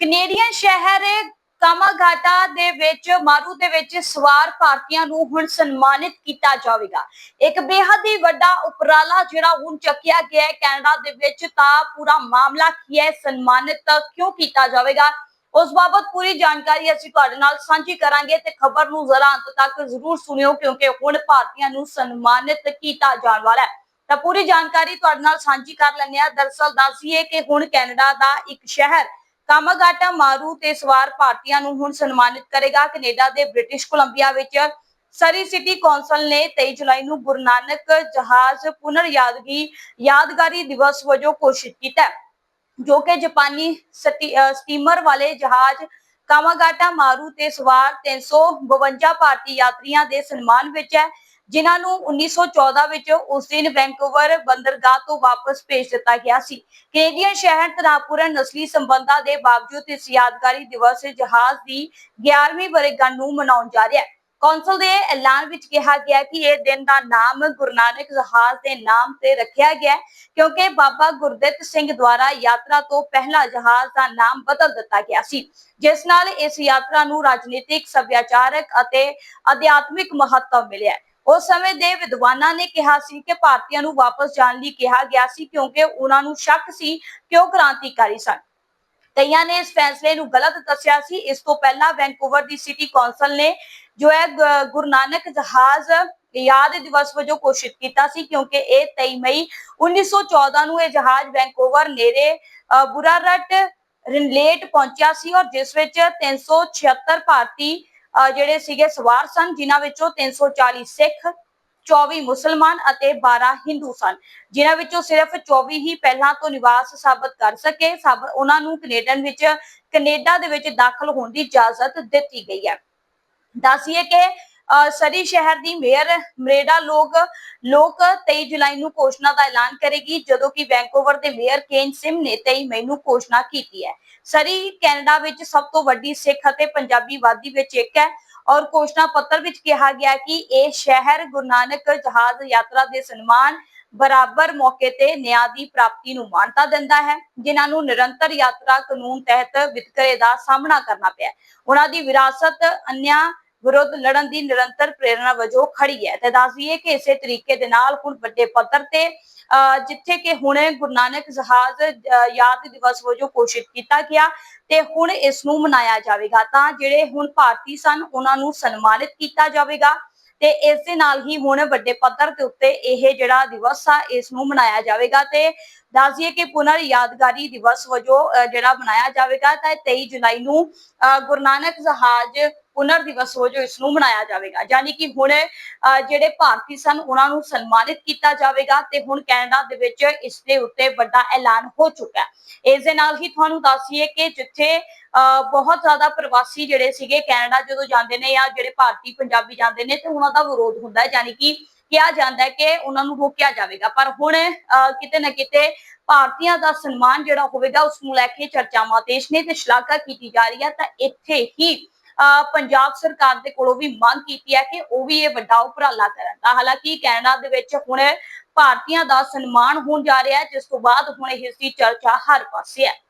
Canadian ਸ਼ਹਿਰ ਕਾਮਾਗਾਟਾ ਦੇ ਵਿੱਚ, ਮਾਰੂ ਦੇ ਵਿੱਚ ਸਵਾਰ ਭਾਰਤੀਆਂ ਨੂੰ ਹੁਣ ਸਨਮਾਨਿਤ ਕੀਤਾ ਜਾਵੇਗਾ। ਇੱਕ ਬੇਹੱਦ ਹੀ ਵੱਡਾ ਉਪਰਾਲਾ ਜਿਹੜਾ ਹੁਣ ਚੱਕਿਆ ਗਿਆ ਹੈ ਕੈਨੇਡਾ ਦੇ ਵਿੱਚ, ਤਾਂ ਪੂਰਾ ਮਾਮਲਾ ਕੀ ਹੈ? ਸਨਮਾਨਿਤ ਕਿਉਂ ਕੀਤਾ ਜਾਵੇਗਾ? ਉਸ ਬਾਬਤ ਪੂਰੀ ਜਾਣਕਾਰੀ ਅਸੀਂ ਤੁਹਾਡੇ ਨਾਲ ਸਾਂਝੀ ਕਰਾਂਗੇ ਤੇ ਖਬਰ ਨੂੰ ਜ਼ਰਾ ਅੰਤ ਤੱਕ ਜ਼ਰੂਰ ਸੁਣਿਓ, ਕਿਉਂਕਿ ਹੁਣ ਭਾਰਤੀਆਂ ਨੂੰ ਸਨਮਾਨਿਤ ਕੀਤਾ ਜਾਣ ਵਾਲਾ ਹੈ। ਤਾਂ ਪੂਰੀ ਜਾਣਕਾਰੀ ਤੁਹਾਡੇ ਨਾਲ ਸਾਂਝੀ ਕਰ ਲੈਂਦੇ ਆ ਦਰਸਲ ਦੱਸੀਏ ਕਿ ਹੁਣ ਕੈਨੇਡਾ ਦਾ ਇੱਕ ਸ਼ਹਿਰ ਕਾਮਾਗਾਟਾ, ਮਾਰੂ ਤੇ ਸਵਾਰ ਭਾਰਤੀਆਂ ਨੂੰ ਹੁਣ ਸਨਮਾਨਿਤ ਕਰੇਗਾ। ਕੈਨੇਡਾ ਦੇ ਬ੍ਰਿਟਿਸ਼ ਕੋਲੰਬੀਆ ਵਿੱਚ ਸਰੀ ਸਿਟੀ ਕੌਂਸਲ ਨੇ 23 ਜੁਲਾਈ ਨੂੰ ਗੁਰੂ ਨਾਨਕ ਜਹਾਜ਼ ਪੁਨਰ ਯਾਦਗੀ ਯਾਦਗਾਰੀ ਦਿਵਸ ਵਜੋਂ ਘੋਸ਼ਿਤ ਕੀਤਾ ਜੋ ਕਿ ਜਾਪਾਨੀ ਸਟੀ- ਸਟੀਮਰ ਵਾਲੇ ਜਹਾਜ਼ ਕਾਮਾਗਾਟਾ, ਮਾਰੂ ਤੇ ਸਵਾਰ 352 ਭਾਰਤੀ ਯਾਤਰੀਆਂ ਦੇ ਸਨਮਾਨ ਵਿੱਚ ਹੈ। ਜਿਨ੍ਹਾਂ ਨੂੰ 1914 ਵਿੱਚ ਉਸ ਦਿਨ ਵੈਂਕੂਵਰ ਬੰਦਰਗਾਹ ਤੋਂ ਵਾਪਸ ਭੇਜ ਦਿੱਤਾ ਗਿਆ ਸੀ। ਕੈਨੇਡੀਅਨ ਸ਼ਹਿਰ ਤਨਾਪੂਰਨ ਨਸਲੀ ਸੰਬੰਧਾਂ ਦੇ ਬਾਵਜੂਦ ਇਸ ਯਾਦਗਾਰੀ ਦਿਵਸ ਜਹਾਜ਼ ਦੀ 11ਵੀਂ ਵਰ੍ਹੇਗੰਢ ਨੂੰ ਮਨਾਉਣ ਜਾ ਰਿਹਾ ਹੈ। ਕੌਂਸਲ ਦੇ ਐਲਾਨ ਵਿੱਚ ਕਿਹਾ ਗਿਆ ਕਿ ਇਹ ਦਿਨ ਦਾ ਨਾਮ ਗੁਰੂ ਨਾਨਕ ਜਹਾਜ਼ ਦੇ ਨਾਮ ਤੇ ਰੱਖਿਆ ਗਿਆ ਕਿਉਂਕਿ ਬਾਬਾ ਗੁਰਦਿੱਤ ਸਿੰਘ ਦੁਆਰਾ ਯਾਤਰਾ ਤੋਂ ਪਹਿਲਾਂ ਜਹਾਜ਼ ਦਾ ਨਾਮ ਬਦਲ ਦਿੱਤਾ ਗਿਆ ਸੀ। ਜਿਸ ਨਾਲ ਇਸ ਯਾਤਰਾ ਨੂੰ ਰਾਜਨੀਤਿਕ ਸੱਭਿਆਚਾਰਕ ਅਤੇ ਅਧਿਆਤਮਿਕ ਮਹੱਤਵ ਮਿਲਿਆ ਉਸ ਸਮੇਂ ਦੇ ਵਿਦਵਾਨਾਂ ਨੇ ਕਿਹਾ ਸੀ ਕਿ ਭਾਰਤੀਆਂ ਨੂੰ ਵਾਪਸ ਜਾਣ ਲਈ ਕਿਹਾ ਗਿਆ ਸੀ ਕਿਉਂਕਿ ਉਹਨਾਂ ਨੂੰ ਸ਼ੱਕ ਸੀ ਕਿ ਉਹ ਕ੍ਰਾਂਤੀਕਾਰੀ ਸਨ। ਕਈਆਂ ਨੇ ਇਸ ਫੈਸਲੇ ਨੂੰ ਗਲਤ ਦੱਸਿਆ ਸੀ। ਇਸ ਤੋਂ ਪਹਿਲਾਂ ਵੈਂਕੂਵਰ ਦੀ ਸਿਟੀ ਕੌਂਸਲ ਨੇ ਜੋ ਹੈ ਗੁਰੂ ਨਾਨਕ ਜਹਾਜ਼ ਯਾਦ ਦਿਵਸ ਵਜੋਂ ਘੋਸ਼ਿਤ ਕੀਤਾ ਸੀ ਕਿਉਂਕਿ ਇਹ 23 ਮਈ 1914 ਨੂੰ ਇਹ ਜਹਾਜ਼ ਵੈਂਕੂਵਰ ਨੇੜੇ ਅ, ਬੁਰਾਰਟ ਰਿਨਲੇਟ ਪਹੁੰਚਿਆ ਸੀ ਔਰ ਜਿਸ ਵਿੱਚ 376 ਭਾਰਤੀ ਜਿਹੜੇ ਸੀਗੇ ਸਵਾਰ ਸਨ, ਜਿਨ੍ਹਾਂ ਵਿੱਚੋਂ 340 ਸਿੱਖ 24 ਮੁਸਲਮਾਨ ਅਤੇ 12 ਹਿੰਦੂ ਸਨ। ਜਿਨ੍ਹਾਂ ਵਿੱਚੋਂ ਸਿਰਫ 24 ਹੀ ਪਹਿਲਾਂ ਤੋਂ ਨਿਵਾਸ ਸਾਬਤ ਕਰ ਸਕੇ, ਸਭ ਉਹਨਾਂ ਨੂੰ ਕੈਨੇਡਨ ਵਿੱਚ, ਕੈਨੇਡਾ ਦੇ ਵਿੱਚ ਦਾਖਲ ਹੋਣ ਦੀ ਇਜਾਜ਼ਤ ਦਿੱਤੀ ਗਈ ਹੈ। ਦੱਸੀਏ ਕਿ ਸਰੀ ਸ਼ਹਿਰ ਦੀ ਮੇਅਰ ਮਰੇਡਾ ਲੋਕ ਲੋਕ 23 ਜੁਲਾਈ ਨੂੰ ਘੋਸ਼ਣਾ ਦਾ ਐਲਾਨ ਕਰੇਗੀ, ਜਦੋਂ ਕਿ ਵੈਂਕੂਵਰ ਦੇ ਮੇਅਰ ਕੇਨ ਸਿਮ ਨੇ 23 ਮਈ ਨੂੰ ਘੋਸ਼ਣਾ ਕੀਤੀ ਹੈ। ਸਰੀ ਕੈਨੇਡਾ ਵਿੱਚ ਸਭ ਤੋਂ ਵੱਡੀ ਸਿੱਖ ਅਤੇ ਪੰਜਾਬੀ ਵਾਦੀ ਵਿੱਚ ਇੱਕ ਹੈ ਔਰ ਘੋਸ਼ਣਾ ਪੱਤਰ ਵਿੱਚ ਕਿਹਾ ਗਿਆ ਕਿ ਇਹ ਸ਼ਹਿਰ ਗੁਰੂ ਨਾਨਕ ਜਹਾਜ਼ ਯਾਤਰਾ ਦੇ ਸਨਮਾਨ ਬਰਾਬਰ ਮੌਕੇ ਤੇ ਨਿਆਂ ਦੀ ਪ੍ਰਾਪਤੀ ਨੂੰ ਮਾਨਤਾ ਦਿੰਦਾ ਹੈ, ਜਿਨ੍ਹਾਂ ਨੂੰ ਨਿਰੰਤਰ ਯਾਤਰਾ ਕਾਨੂੰਨ ਤਹਿਤ ਵਿਤਕਰੇ ਦਾ ਸਾਹਮਣਾ ਕਰਨਾ ਪਿਆ ਉਹਨਾਂ ਦੀ ਵਿਰਾਸਤ ਅਨਿਆਂ ਵਿਰੁੱਧ ਲੜਨ ਦੀ ਨਿਰੰਤਰ ਪ੍ਰੇਰਣਾ ਵਜੋਂ ਖੜੀ ਹੈ। ਤੇ ਦੱਸਦੀਏ ਕਿ ਇਸੇ ਤਰੀਕੇ ਦੇ ਨਾਲ ਹੁਣ ਵੱਡੇ ਪੱਧਰ ਤੇ ਜਿੱਥੇ ਕਿ ਹੁਣ ਗੁਰੂ ਨਾਨਕ ਜਹਾਜ਼ ਯਾਦ ਦਿਵਸ ਵਜੋਂ ਘੋਸ਼ਿਤ ਕੀਤਾ ਗਿਆ ਤੇ ਹੁਣ ਇਸ ਨੂੰ ਮਨਾਇਆ ਜਾਵੇਗਾ। ਤਾਂ ਜਿਹੜੇ ਹੁਣ ਭਾਰਤੀ ਸਨ ਉਹਨਾਂ ਨੂੰ ਸਨਮਾਨਿਤ ਕੀਤਾ ਜਾਵੇਗਾ ਤੇ ਇਸ ਦੇ ਨਾਲ ਹੀ ਹੁਣ ਵੱਡੇ ਪੱਧਰ ਦੇ ਉੱਤੇ ਇਹ ਜਿਹੜਾ ਦਿਵਸ ਆ ਇਸ ਨੂੰ ਮਨਾਇਆ ਜਾਵੇਗਾ। ਤੇ ਦੱਸ ਕਿ ਪੁਨਰ ਯਾਦਗਾਰੀ ਦਿਵਸ ਵਜੋਂ ਅਹ, ਜਿਹੜਾ ਮਨਾਇਆ ਜਾਵੇਗਾ ਤਾਂ 23 ਜੁਲਾਈ ਨੂੰ ਅਹ, ਗੁਰੂ ਨਾਨਕ ਜਹਾਜ਼ ਪੁਨਰ ਦਿਵਸ ਵਜੋਂ ਇਸ ਨੂੰ ਮਨਾਇਆ ਜਾਵੇਗਾ। ਯਾਨੀ ਕਿ ਹੁਣ ਜਿਹੜੇ ਭਾਰਤੀ ਸਨ ਉਹਨਾਂ ਨੂੰ ਸਨਮਾਨਿਤ ਕੀਤਾ ਜਾਵੇਗਾ ਤੇ ਹੁਣ ਕੈਨੇਡਾ ਦੇ ਵਿੱਚ ਇਸ ਦੇ ਉੱਤੇ ਵੱਡਾ ਐਲਾਨ ਹੋ ਚੁੱਕਾ ਹੈ। ਇਸ ਦੇ ਨਾਲ ਹੀ ਤੁਹਾਨੂੰ ਦੱਸੀਏ ਕਿ ਜਿੱਥੇ ਬਹੁਤ ਜ਼ਿਆਦਾ ਪ੍ਰਵਾਸੀ ਜਿਹੜੇ ਸੀਗੇ ਕੈਨੇਡਾ ਜਦੋਂ ਜਾਂਦੇ ਨੇ ਜਾਂ ਜਿਹੜੇ ਭਾਰਤੀ ਪੰਜਾਬੀ ਜਾਂਦੇ ਨੇ ਤੇ ਉਹਨਾਂ ਦਾ ਵਿਰੋਧ ਹੁੰਦਾ ਹੈ। ਯਾਨੀ ਕਿ ਕਿਹਾ ਜਾਂਦਾ ਹੈ ਕਿ ਉਹਨਾਂ ਨੂੰ ਰੋਕਿਆ ਜਾਵੇਗਾ। ਪਰ ਹੁਣ ਅਹ, ਕਿਤੇ ਨਾ ਕਿਤੇ ਭਾਰਤੀਆਂ ਦਾ ਸਨਮਾਨ ਜਿਹੜਾ ਹੋਵੇਗਾ ਉਸ ਨੂੰ ਲੈ ਕੇ ਚਰਚਾਵਾਂ ਤੇਜ਼ ਨੇ ਤੇ ਸ਼ਲਾਘਾ ਕੀਤੀ ਜਾ ਰਹੀ ਹੈ। ਤਾਂ ਇੱਥੇ ਹੀ ਪੰਜਾਬ ਸਰਕਾਰ ਦੇ ਕੋਲੋਂ ਵੀ ਮੰਗ ਕੀਤੀ ਹੈ ਕਿ ਉਹ ਵੀ ਇਹ ਵੱਡਾ ਉਪਰਾਲਾ ਕਰਨ। ਦਾ ਹਾਲਾਂਕਿ ਕੈਨੇਡਾ ਦੇ ਵਿੱਚ ਹੁਣ ਭਾਰਤੀਆਂ ਦਾ ਸਨਮਾਨ ਹੋਣ ਜਾ ਰਿਹਾ ਹੈ, ਜਿਸ ਤੋਂ ਬਾਅਦ ਹੁਣ ਇਸ ਦੀ ਚਰਚਾ ਹਰ ਪਾਸੇ ਹੈ।